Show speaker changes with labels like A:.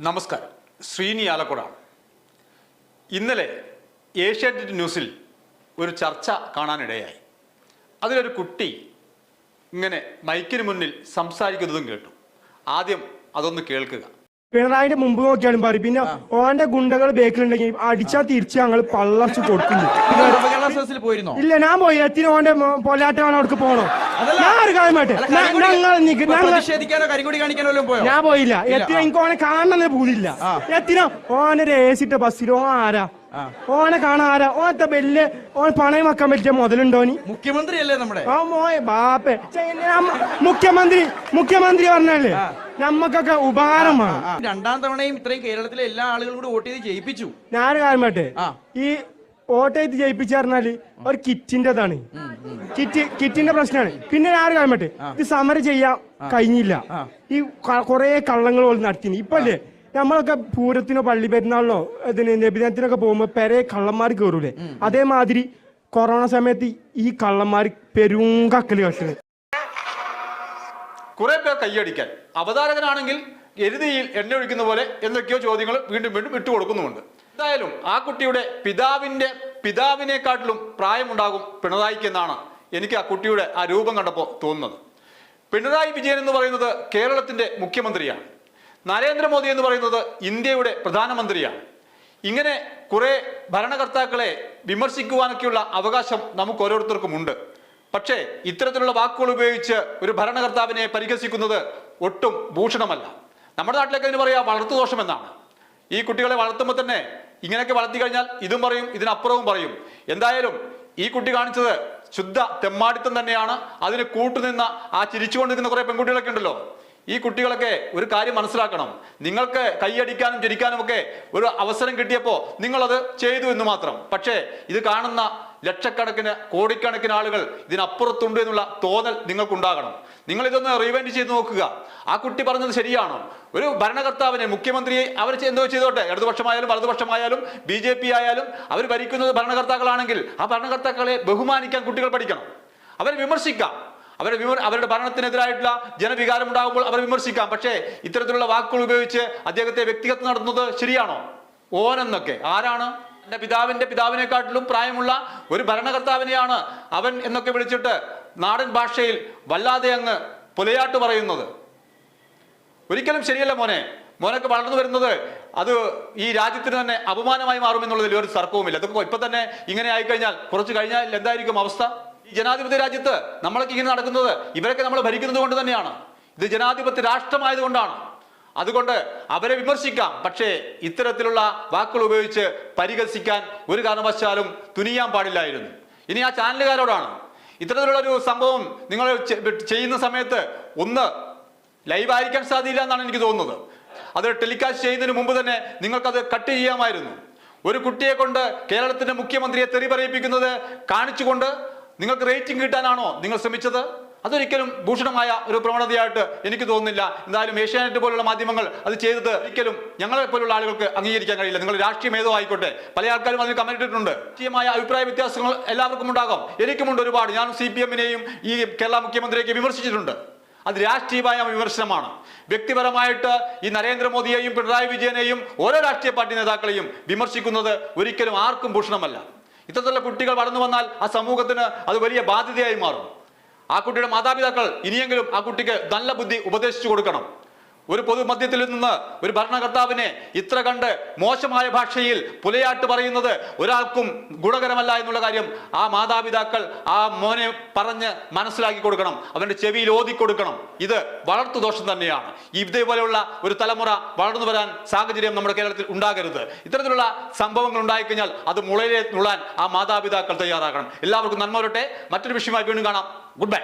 A: നമസ്കാരം. ശ്രീനി ആലക്കോടാണ് ഇന്നലെ ഏഷ്യാനെറ്റ് ന്യൂസിൽ ഒരു ചർച്ച കാണാനിടയായി. അതിലൊരു കുട്ടി ഇങ്ങനെ മൈക്കിന് മുന്നിൽ സംസാരിക്കുന്നതും കേട്ടു. ആദ്യം അതൊന്ന് കേൾക്കുക.
B: പിണറായിന്റെ മുമ്പ് നോക്കിയാലും പറയും പിന്നെ ഓന്റെ ഗുണ്ടകൾ ബേക്കിലുണ്ടെങ്കിൽ അടിച്ചാൽ തിരിച്ച് ഞങ്ങൾ പള്ളർച്ച് കൊടുക്കുന്നു. ഇല്ല ഞാൻ പോയി. എത്തിന് ഓന്റെ പൊലാട്ടാണ് അവർക്ക് പോണോ. ഞാൻ ഒരു കാര്യം മാട്ടെ
C: അല്ല, കരിങ്കൊടി-
B: ഞങ്ങൾ നിക്ക്
C: ഇപ്പൊ
B: ഞങ്ങൾ
C: പ്രതിഷേധിക്കാനോ കരിങ്കൊടി കാണിക്കാനോ വല്ലതും പോയോ?
B: ഞാൻ പോയില്ല. എത്തിന് എനിക്ക് ഓനെ കാണണമെന്ന്
C: പോലില്ല.
B: എത്തിനോ ഓനൊരു ഏസിട്ട ബസ്സിലോ ആരാ. ഓനെ കാണാൻ ആരാ? ഓനത്തെ വലിയ ഓൻ പണയം വെക്കാൻ പറ്റിയ മുതലുണ്ടോനി
C: മുഖ്യമന്ത്രി അല്ലേ നമ്മുടെ?
B: ആ മോയെ ബാപ്പേ. മുഖ്യമന്ത്രി മുഖ്യമന്ത്രി പറഞ്ഞല്ലേ നമ്മക്കൊക്കെ ഉപകാരമാണ്
C: രണ്ടാം തവണയും ഇത്രയും കേരളത്തിലെ എല്ലാ ആളുകളും കൂടി വോട്ട് ചെയ്ത് ജയിപ്പിച്ചു.
B: ഞാനൊരു കാര്യം
C: പറ്റേ
B: ഈ വോട്ട് ചെയ്ത് ജയിപ്പിച്ച പറഞ്ഞാൽ ഒരു കിറ്റിന്റെതാണ് കിറ്റ് കിറ്റിന്റെ പ്രശ്നമാണ്. പിന്നെ ഞാൻ കാര്യം പറ്റേ ഇത് സമരം ചെയ്യാൻ കഴിഞ്ഞില്ല. ഈ കൊറേ കള്ളങ്ങൾ പോലും നടത്തിന് ഇപ്പൊ അല്ലേ നമ്മളൊക്കെ പൂരത്തിനോ പള്ളി പെരുന്നാളിനോ ഇതിന് നബിദിനത്തിനൊക്കെ പോകുമ്പോൾ പെരെ കള്ളന്മാർ കയറൂലേ അതേമാതിരി കൊറോണ സമയത്ത് ഈ കള്ളന്മാർ പെരുങ്കക്കൽ കട്ടുന്നത്
A: കുറെ പേർ കൈയടിക്കാൻ അവതാരകനാണെങ്കിൽ എരുതിയിൽ എണ്ണ ഒഴിക്കുന്ന പോലെ എന്തൊക്കെയോ ചോദ്യങ്ങൾ വീണ്ടും വീണ്ടും ഇട്ടുകൊടുക്കുന്നുമുണ്ട് എന്തായാലും ആ കുട്ടിയുടെ പിതാവിന്റെ പിതാവിനെക്കാട്ടിലും പ്രായമുണ്ടാകും പിണറായിക്ക് എന്നാണ് എനിക്ക് ആ കുട്ടിയുടെ ആ രൂപം കണ്ടപ്പോൾ തോന്നുന്നത്. പിണറായി വിജയൻ എന്ന് പറയുന്നത് കേരളത്തിന്റെ മുഖ്യമന്ത്രിയാണ്. നരേന്ദ്രമോദി എന്ന് പറയുന്നത് ഇന്ത്യയുടെ പ്രധാനമന്ത്രിയാണ്. ഇങ്ങനെ കുറെ ഭരണകർത്താക്കളെ വിമർശിക്കുവാനൊക്കെയുള്ള അവകാശം നമുക്ക് ഓരോരുത്തർക്കും ഉണ്ട്. പക്ഷേ ഇത്തരത്തിലുള്ള വാക്കുകൾ ഉപയോഗിച്ച് ഒരു ഭരണകർത്താവിനെ പരിഹസിക്കുന്നത് ഒട്ടും ഭൂഷണമല്ല. നമ്മുടെ നാട്ടിലൊക്കെ ഇതിന് പറയാ വളർത്തുദോഷം എന്നാണ്. ഈ കുട്ടികളെ വളർത്തുമ്പോൾ തന്നെ ഇങ്ങനെയൊക്കെ വളർത്തി കഴിഞ്ഞാൽ ഇതും പറയും ഇതിനപ്പുറവും പറയും. എന്തായാലും ഈ കുട്ടി കാണിച്ചത് ശുദ്ധ തെമ്മാടിത്തം തന്നെയാണ്. അതിന് കൂട്ടുനിന്ന ആ ചിരിച്ചുകൊണ്ടിരിക്കുന്ന കുറെ പെൺകുട്ടികളൊക്കെ ഉണ്ടല്ലോ. ഈ കുട്ടികളൊക്കെ ഒരു കാര്യം മനസ്സിലാക്കണം. നിങ്ങൾക്ക് കൈയടിക്കാനും ചിരിക്കാനും ഒക്കെ ഒരു അവസരം കിട്ടിയപ്പോൾ നിങ്ങളത് ചെയ്തു എന്ന് മാത്രം. പക്ഷേ ഇത് കാണുന്ന ലക്ഷക്കണക്കിന് കോടിക്കണക്കിന് ആളുകൾ ഇതിനപ്പുറത്തുണ്ട് എന്നുള്ള തോന്നൽ നിങ്ങൾക്കുണ്ടാകണം. നിങ്ങൾ ഇതൊന്ന് റീവൈൻഡ് ചെയ്ത് നോക്കുക. ആ കുട്ടി പറഞ്ഞത് ശരിയാണോ. ഒരു ഭരണകർത്താവിനെ മുഖ്യമന്ത്രിയെ അവർ എന്തോ ചെയ്തോട്ടെ? ഇടതുപക്ഷമായാലും വലതുപക്ഷമായാലും ബി ജെ പി ആയാലും അവർ ഭരിക്കുന്നത് ഭരണകർത്താക്കളാണെങ്കിൽ ആ ഭരണകർത്താക്കളെ ബഹുമാനിക്കാൻ കുട്ടികൾ പഠിക്കണം. അവരെ വിമർശിക്കാം. അവരുടെ വിമർ അവരുടെ ഭരണത്തിനെതിരായിട്ടുള്ള ജനവികാരം ഉണ്ടാകുമ്പോൾ അവർ വിമർശിക്കാം. പക്ഷേ ഇത്തരത്തിലുള്ള വാക്കുകൾ ഉപയോഗിച്ച് അദ്ദേഹത്തെ വ്യക്തിഗത നടത്തുന്നത് ശരിയാണോ? ഓനെന്നൊക്കെ. ആരാണ്? എന്റെ പിതാവിന്റെ പിതാവിനെക്കാട്ടിലും പ്രായമുള്ള ഒരു ഭരണകർത്താവിനെയാണ് അവൻ എന്നൊക്കെ വിളിച്ചിട്ട് നാടൻ ഭാഷയിൽ വല്ലാതെ അങ്ങ് പുലയാട്ട് പറയുന്നത്. ഒരിക്കലും ശരിയല്ല മോനെ. മോനൊക്കെ വളർന്നു വരുന്നത് അത് ഈ രാജ്യത്തിന് തന്നെ അപമാനമായി മാറുമെന്നുള്ളതിൽ ഒരു തർക്കവുമില്ല. അതൊക്കെ ഇപ്പൊ തന്നെ ഇങ്ങനെ ആയിക്കഴിഞ്ഞാൽ കുറച്ച് കഴിഞ്ഞാൽ എന്തായിരിക്കും അവസ്ഥ? ഈ ജനാധിപത്യ രാജ്യത്ത് നമ്മളൊക്കെ ഇങ്ങനെ നടക്കുന്നത് ഇവരൊക്കെ നമ്മൾ ഭരിക്കുന്നത് കൊണ്ട് തന്നെയാണ്. ഇത് ജനാധിപത്യ രാഷ്ട്രമായതുകൊണ്ടാണ് അതുകൊണ്ട് അവരെ വിമർശിക്കാം. പക്ഷേ ഇത്തരത്തിലുള്ള വാക്കുകൾ ഉപയോഗിച്ച് പരിഹസിക്കാൻ ഒരു കാരണവശാലും തുനിയാൻ പാടില്ലായിരുന്നു. ഇനി ആ ചാനലുകാരോടാണ്. ഇത്തരത്തിലുള്ള ഒരു സംഭവം നിങ്ങൾ ചെയ്യുന്ന സമയത്ത് ഒന്ന് ലൈവ് ആയിരിക്കാൻ സാധ്യയില്ല എന്നാണ് എനിക്ക് തോന്നുന്നത്. അത് ടെലികാസ്റ്റ് ചെയ്യുന്നതിന് മുമ്പ് തന്നെ നിങ്ങൾക്കത് കട്ട് ചെയ്യാമായിരുന്നു. ഒരു കുട്ടിയെ കൊണ്ട് കേരളത്തിന്റെ മുഖ്യമന്ത്രിയെ തെറി പറയിപ്പിക്കുന്നത് കാണിച്ചുകൊണ്ട് നിങ്ങൾക്ക് റേറ്റിംഗ് കിട്ടാനാണോ നിങ്ങൾ ശ്രമിച്ചത്? അതൊരിക്കലും ഭൂഷണമായ ഒരു പ്രവണതയായിട്ട് എനിക്ക് തോന്നുന്നില്ല. എന്തായാലും ഏഷ്യാനെറ്റ് പോലുള്ള മാധ്യമങ്ങൾ അത് ചെയ്തത് ഒരിക്കലും ഞങ്ങളെ പോലുള്ള ആളുകൾക്ക് അംഗീകരിക്കാൻ കഴിയില്ല. നിങ്ങൾ രാഷ്ട്രീയം ഏതോ ആയിക്കോട്ടെ. പല ആൾക്കാരും അതിന് കമന്റ് ഇട്ടിട്ടുണ്ട്. രാഷ്ട്രീയമായ അഭിപ്രായ വ്യത്യാസങ്ങൾ എല്ലാവർക്കും ഉണ്ടാകാം. എനിക്കുമുണ്ട് ഒരുപാട്. ഞാൻ സി പി എമ്മിനെയും ഈ കേരള മുഖ്യമന്ത്രിയെയും വിമർശിച്ചിട്ടുണ്ട്. അത് രാഷ്ട്രീയമായ വിമർശനമാണ്. വ്യക്തിപരമായിട്ട് ഈ നരേന്ദ്രമോദിയെയും പിണറായി വിജയനെയും ഓരോ രാഷ്ട്രീയ പാർട്ടി നേതാക്കളെയും വിമർശിക്കുന്നത് ഒരിക്കലും ആർക്കും ഭൂഷണമല്ല. ഇത്തരത്തിലുള്ള കുട്ടികൾ വളർന്നു വന്നാൽ ആ സമൂഹത്തിന് അത് വലിയ ബാധ്യതയായി മാറും. ആ കുട്ടിയുടെ മാതാപിതാക്കൾ ഇനിയെങ്കിലും ആ കുട്ടിക്ക് നല്ല ബുദ്ധി ഉപദേശിച്ചു കൊടുക്കണം. ഒരു പൊതുമധ്യത്തിൽ നിന്ന് ഒരു ഭരണകർത്താവിനെ ഇത്ര കണ്ട് മോശമായ ഭാഷയിൽ പുലയാട്ട് പറയുന്നത് ഒരാൾക്കും ഗുണകരമല്ല എന്നുള്ള കാര്യം ആ മാതാപിതാക്കൾ ആ മോനെ പറഞ്ഞ് മനസ്സിലാക്കി കൊടുക്കണം അവന്റെ ചെവിയിൽ ഓതി കൊടുക്കണം. ഇത് വളർത്തു ദോഷം തന്നെയാണ്. ഇതേപോലെയുള്ള ഒരു തലമുറ വളർന്നു വരാൻ സാഹചര്യം നമ്മുടെ കേരളത്തിൽ ഉണ്ടാകരുത്. ഇത്തരത്തിലുള്ള സംഭവങ്ങൾ ഉണ്ടായിക്കഴിഞ്ഞാൽ അത് മുളയിലെ നുള്ളാൻ ആ മാതാപിതാക്കൾ തയ്യാറാകണം. എല്ലാവർക്കും നന്മ വരട്ടെ. മറ്റൊരു വിഷയമായി വീണ്ടും കാണാം. Good bye